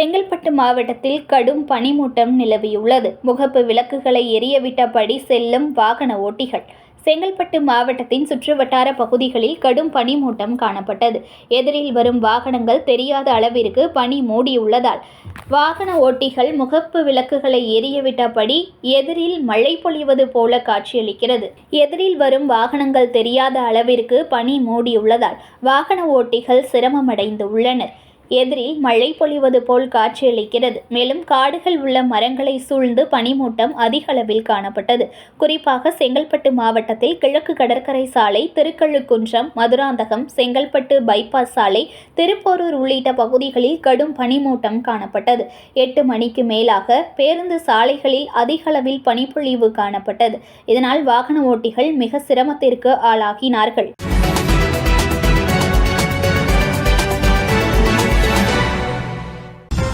Chengalpattu மாவட்டத்தில் கடும் பனிமூட்டம் நிலவியுள்ளது. முகப்பு விளக்குகளை எரியவிட்டபடி செல்லும் வாகன ஓட்டிகள். செங்கல்பட்டு மாவட்டத்தின் சுற்றுவட்டார பகுதிகளில் கடும் பனிமூட்டம் காணப்பட்டது. எதிரில் வரும் வாகனங்கள் தெரியாத அளவிற்கு பனி மூடியுள்ளதால் வாகன ஓட்டிகள் முகப்பு விளக்குகளை எரியவிட்டபடி எதிரில் மழை பொழிவது போல காட்சியளிக்கிறது. எதிரில் வரும் வாகனங்கள் தெரியாத அளவிற்கு பனி மூடியுள்ளதால் வாகன ஓட்டிகள் சிரமமடைந்து உள்ளனர் எதிரில் மழை பொழிவது போல் காட்சியளிக்கிறது. மேலும் காடுகள் உள்ள மரங்களை சூழ்ந்து பனிமூட்டம் அதிக அளவில் காணப்பட்டது. குறிப்பாக செங்கல்பட்டு மாவட்டத்தில் கிழக்கு கடற்கரை சாலை திருக்கழுக்குன்றம் மதுராந்தகம் செங்கல்பட்டு பைபாஸ் சாலை திருப்போரூர் உள்ளிட்ட பகுதிகளில் கடும் பனிமூட்டம் காணப்பட்டது. எட்டு மணிக்கு மேலாக பேருந்து சாலைகளில் அதிக அளவில் பனிப்பொழிவு காணப்பட்டது. இதனால் வாகன ஓட்டிகள் மிக சிரமத்திற்கு ஆளாகினார்கள்.